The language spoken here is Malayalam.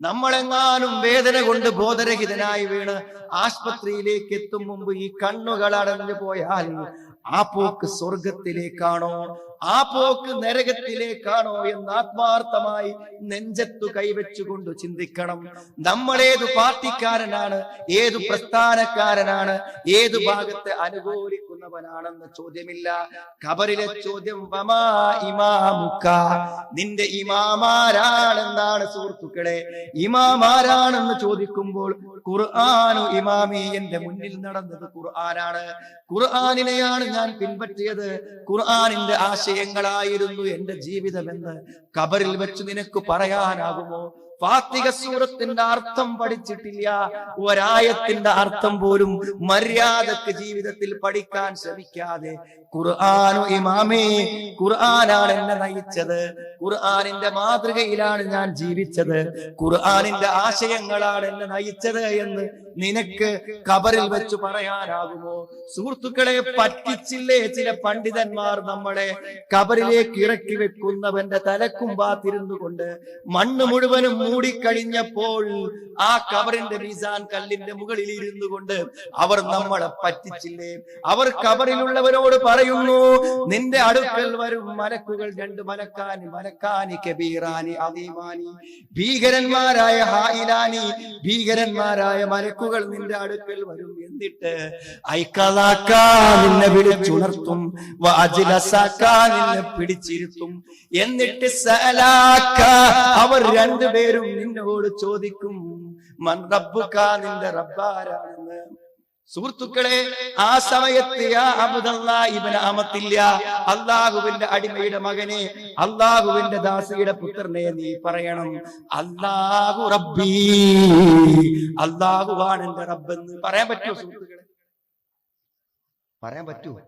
നമ്മളെങ്ങാനും വേദന കൊണ്ട് ബോധരഹിതനായി വീണ് ആശുപത്രിയിലേക്ക് എത്തും മുമ്പ് ഈ കണ്ണുകൾ അടഞ്ഞു പോയാൽ ആ പോക്ക് സ്വർഗത്തിലേക്കാണോ? ആ പോക്ക് നരകത്തിലേക്കാണോ എന്ന് ആത്മാർത്ഥമായി നെഞ്ചത്തു കൈവച്ചുകൊണ്ട് ചിന്തിക്കണം. നമ്മളേതു പാർട്ടിക്കാരനാണ് ഏതു പ്രസ്ഥാനക്കാരനാണ് ഏതു ഭാഗത്തെ അനുകൂലിക്കുന്നവനാണെന്ന് ചോദ്യമില്ല. കബറിലെ ചോദ്യം വമാ ഇമാമുക്ക? നിന്റെ ഇമാമാരാണെന്നാണ് സുഹൃത്തുക്കളെ. ഇമാമാരാണെന്ന് ചോദിക്കുമ്പോൾ ഖുർആാനു ഇമാമി എന്റെ മുന്നിൽ നടന്നത് ഖുർആനാണ്. ഖുർആാനിനെയാണ് ഞാൻ പിൻപറ്റിയത് ഖുർആാനിന്റെ ആശയങ്ങളായിരുന്നു എന്റെ ജീവിതമെന്ന് കബറിൽ വെച്ച് നിനക്ക് പറയാനാകുമോ? ഫാത്തിക സൂറത്തിന്റെ അർത്ഥം പഠിച്ചിട്ടില്ല. ഒരായത്തിന്റെ അർത്ഥം പോലും മര്യാദയ്ക്ക് ജീവിതത്തിൽ പഠിക്കാൻ ശ്രമിക്കാതെ ഖുർആാനു ഇമാമേ ഖുർആനാണ് എന്നെ നയിച്ചത്. ഖുർആാനിന്റെ മാതൃകയിലാണ് ഞാൻ ജീവിച്ചത്. ഖുർആാനിന്റെ ആശയങ്ങളാണ് എന്നെ നയിച്ചത് എന്ന് നിനക്ക് കബറിൽ വെച്ച് പറയാനാകുമോ? സുഹൃത്തുക്കളെ പറ്റിച്ചില്ലേ ചില പണ്ഡിതന്മാർ നമ്മളെ? കബറിലേക്ക് ഇറക്കി വെക്കുന്നവന്റെ തലക്കുമ്പാത്തിരുന്നു കൊണ്ട് മണ്ണ് മുഴുവനും മൂടിക്കഴിഞ്ഞപ്പോൾ ആ കബറിന്റെ മീസാൻ കല്ലിന്റെ മുകളിൽ ഇരുന്നു കൊണ്ട് അവർ നമ്മളെ പറ്റിച്ചില്ലേ? അവർ കബറിലുള്ളവരോട് പറയുന്നു നിന്റെ അടുക്കൽ വരും മലക്കുകൾ രണ്ട് മലക്കാനി മലക്കാനി കബീറാനി അതീമാനി ഭീകരന്മാരായ ഹായിലാനി ഭീകരന്മാരായ മലക്കുകൾ നിന്റെ അടുക്കൽ വരും എന്നിട്ട് ഐക്കലാക്ക നിന്നെ വിളിച്ചുണർത്തും വാജിലസാക്ക നിന്നെ പിടിച്ചിരുത്തും. എന്നിട്ട് സലാക്ക അവർ രണ്ടുപേരും നിന്നോട് ചോദിക്കും മൻ നിന്റെ റബ്ബാരാണെന്ന്? സുഹൃത്തുക്കളെ ആ സമയത്ത് അള്ളാഹുവിന്റെ അടിമയുടെ മകനെ അള്ളാഹുവിന്റെ ദാസിയുടെ പുത്രനെ നീ പറയണം. അള്ളാഹു റബ്ബി അള്ളാഹുവാണ് എന്റെ റബ്ബെന്ന്. പറയാൻ പറ്റുമോ സുഹൃത്തുക്കളെ? പറയാൻ പറ്റുമോ?